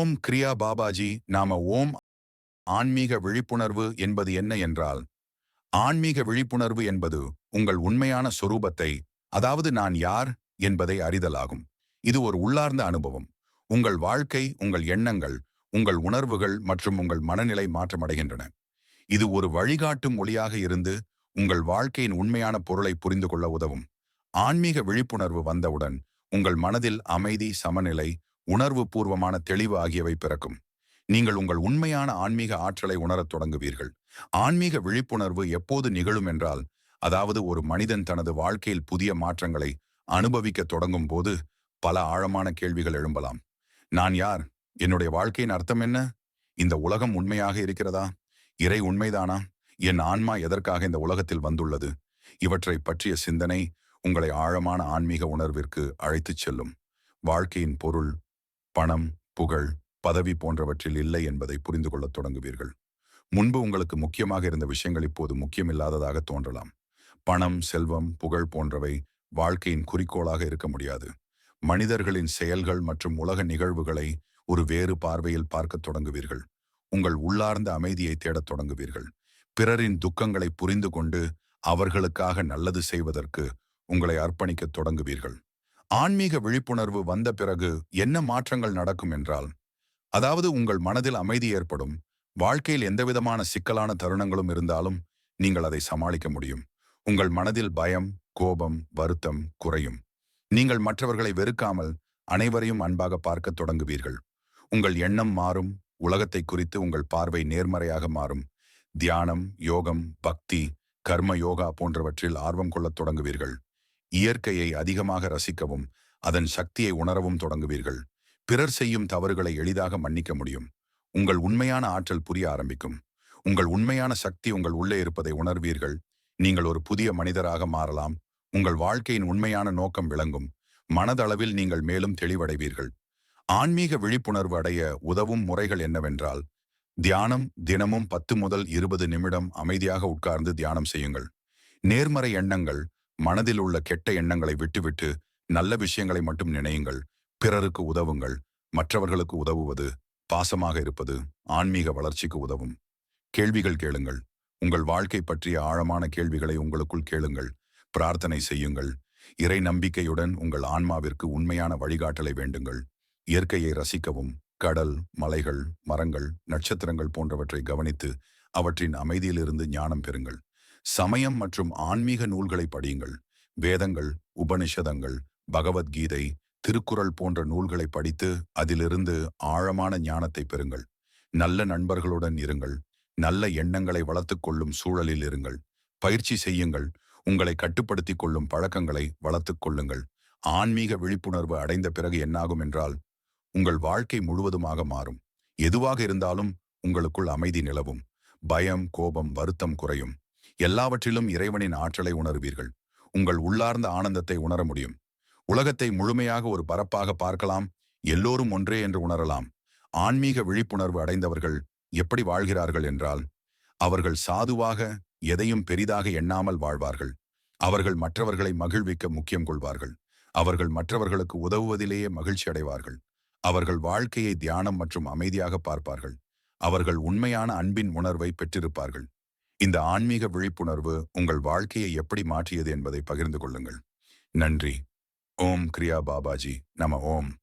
ஓம் கிரியா பாபாஜி நாம ஓம் ஆன்மீக விழிப்புணர்வு என்பது என்ன என்றால் ஆன்மீக விழிப்புணர்வு என்பது உங்கள் உண்மையான சொரூபத்தை அதாவது நான் யார் என்பதை அறிதலாகும். இது ஒரு உள்ளார்ந்த அனுபவம். உங்கள் வாழ்க்கை உங்கள் எண்ணங்கள் உங்கள் உணர்வுகள் மற்றும் உங்கள் மனநிலை மாற்றமடைகின்றன. இது ஒரு வழிகாட்டும் ஒளியாக இருந்து உங்கள் வாழ்க்கையின் உண்மையான பொருளை புரிந்து கொள்ள உதவும். ஆன்மீக விழிப்புணர்வு வந்தவுடன் உங்கள் மனதில் அமைதி சமநிலை உணர்வு பூர்வமான தெளிவு ஆகியவை பிறக்கும். நீங்கள் உங்கள் உண்மையான ஆன்மீக ஆற்றலை உணரத் தொடங்குவீர்கள். ஆன்மீக விழிப்புணர்வு எப்போது நிகழும் என்றால் அதாவது ஒரு மனிதன் தனது வாழ்க்கையில் புதிய மாற்றங்களை அனுபவிக்க தொடங்கும் போது பல ஆழமான கேள்விகள் எழும்பலாம். நான் யார்? என்னுடைய வாழ்க்கையின் அர்த்தம் என்ன? இந்த உலகம் உண்மையாக இருக்கிறதா? இறை உண்மைதானா? என் ஆன்மா எதற்காக இந்த உலகத்தில் வந்துள்ளது? இவற்றை பற்றிய சிந்தனை உங்களை ஆழமான ஆன்மீக உணர்விற்கு அழைத்துச் செல்லும். வாழ்க்கையின் பொருள் பணம் புகழ் பதவி போன்றவற்றில் இல்லை என்பதை புரிந்து கொள்ளத் தொடங்குவீர்கள். முன்பு உங்களுக்கு முக்கியமாக இருந்த விஷயங்கள் இப்போது முக்கியமில்லாததாக தோன்றலாம். பணம் செல்வம் புகழ் போன்றவை வாழ்க்கையின் குறிக்கோளாக இருக்க முடியாது. மனிதர்களின் செயல்கள் மற்றும் உலக நிகழ்வுகளை ஒரு வேறு பார்வையில் பார்க்கத் தொடங்குவீர்கள். உங்கள் உள்ளார்ந்த அமைதியை தேடத் தொடங்குவீர்கள். பிறரின் துக்கங்களை புரிந்து கொண்டு அவர்களுக்காக நல்லது செய்வதற்கு உங்களை அர்ப்பணிக்கத் தொடங்குவீர்கள். ஆன்மீக விழிப்புணர்வு வந்த பிறகு என்ன மாற்றங்கள் நடக்கும் என்றால் அதாவது உங்கள் மனதில் அமைதி ஏற்படும் வாழ்க்கையில் எந்தவிதமான சிக்கலான தருணங்களும் இருந்தாலும் நீங்கள் அதை சமாளிக்க முடியும். உங்கள் மனதில் பயம் கோபம் வருத்தம் குறையும். நீங்கள் மற்றவர்களை வெறுக்காமல் அனைவரையும் அன்பாக பார்க்கத் தொடங்குவீர்கள். உங்கள் எண்ணம் மாறும் உலகத்தை குறித்து உங்கள் பார்வை நேர்மறையாக மாறும். தியானம் யோகம் பக்தி கர்ம யோகா போன்றவற்றில் ஆர்வம் கொள்ளத் தொடங்குவீர்கள். இயற்கையை அதிகமாக ரசிக்கவும் அதன் சக்தியை உணரவும் தொடங்குவீர்கள். பிறர் செய்யும் தவறுகளை எளிதாக மன்னிக்க முடியும். உங்கள் உண்மையான ஆற்றல் புரிய ஆரம்பிக்கும். உங்கள் உண்மையான சக்தி உங்கள் உள்ளே இருப்பதை உணர்வீர்கள். நீங்கள் ஒரு புதிய மனிதராக மாறலாம். உங்கள் வாழ்க்கையின் உண்மையான நோக்கம் விளங்கும். மனதளவில் நீங்கள் மேலும் தெளிவடைவீர்கள். ஆன்மீக விழிப்புணர்வு அடைய உதவும் முறைகள் என்னவென்றால் தியானம் தினமும் பத்து முதல் இருபது நிமிடம் அமைதியாக உட்கார்ந்து தியானம் செய்யுங்கள். நேர்மறை எண்ணங்கள் மனதில் உள்ள கெட்ட எண்ணங்களை விட்டுவிட்டு நல்ல விஷயங்களை மட்டும் நினையுங்கள். பிறருக்கு உதவுங்கள். மற்றவர்களுக்கு உதவுவது பாசமாக இருப்பது ஆன்மீக வளர்ச்சிக்கு உதவும். கேள்விகள் கேளுங்கள். உங்கள் வாழ்க்கை பற்றிய ஆழமான கேள்விகளை உங்களுக்குள் கேளுங்கள். பிரார்த்தனை செய்யுங்கள். இறை நம்பிக்கையுடன் உங்கள் ஆன்மாவிற்கு உண்மையான வழிகாட்டலை வேண்டுங்கள். இயற்கையை ரசிக்கவும். கடல் மலைகள் மரங்கள் நட்சத்திரங்கள் போன்றவற்றை கவனித்து அவற்றின் அமைதியிலிருந்து ஞானம் பெறுங்கள். சமயம் மற்றும் ஆன்மீக நூல்களை படியுங்கள். வேதங்கள் உபனிஷதங்கள் பகவத்கீதை திருக்குறள் போன்ற நூல்களை படித்து அதிலிருந்து ஆழமான ஞானத்தை பெறுங்கள். நல்ல நண்பர்களுடன் இருங்கள். நல்ல எண்ணங்களை வளர்த்துக் கொள்ளும் சூழலில் இருங்கள். பயிற்சி செய்யுங்கள். உங்களை கட்டுப்படுத்திக் கொள்ளும் பழக்கங்களை வளர்த்துக் கொள்ளுங்கள். ஆன்மீக விழிப்புணர்வு அடைந்த பிறகு என்னாகும் என்றால் உங்கள் வாழ்க்கை முழுவதுமாக மாறும். எதுவாக இருந்தாலும் உங்களுக்குள் அமைதி நிலவும். பயம் கோபம் வருத்தம் குறையும். எல்லாவற்றிலும் இறைவனின் ஆற்றலை உணர்வீர்கள். உங்கள் உள்ளார்ந்த ஆனந்தத்தை உணர முடியும். உலகத்தை முழுமையாக ஒரு பரப்பாக பார்க்கலாம். எல்லோரும் ஒன்றே என்று உணரலாம். ஆன்மீக விழிப்புணர்வு அடைந்தவர்கள் எப்படி வாழ்கிறார்கள் என்றால் அவர்கள் சாதுவாக எதையும் பெரிதாக எண்ணாமல் வாழ்வார்கள். அவர்கள் மற்றவர்களை மகிழ்விக்க முக்கியம் கொள்வார்கள். அவர்கள் மற்றவர்களுக்கு உதவுவதிலேயே மகிழ்ச்சி அடைவார்கள். அவர்கள் வாழ்க்கையை தியானம் மற்றும் அமைதியாக பார்ப்பார்கள். அவர்கள் உண்மையான அன்பின் உணர்வை பெற்றிருப்பார்கள். இந்த ஆன்மீக விழிப்புணர்வு உங்கள் வாழ்க்கையை எப்படி மாற்றியது என்பதை பகிர்ந்து கொள்ளுங்கள். நன்றி. ஓம் கிரியா பாபாஜி. நம ஓம்.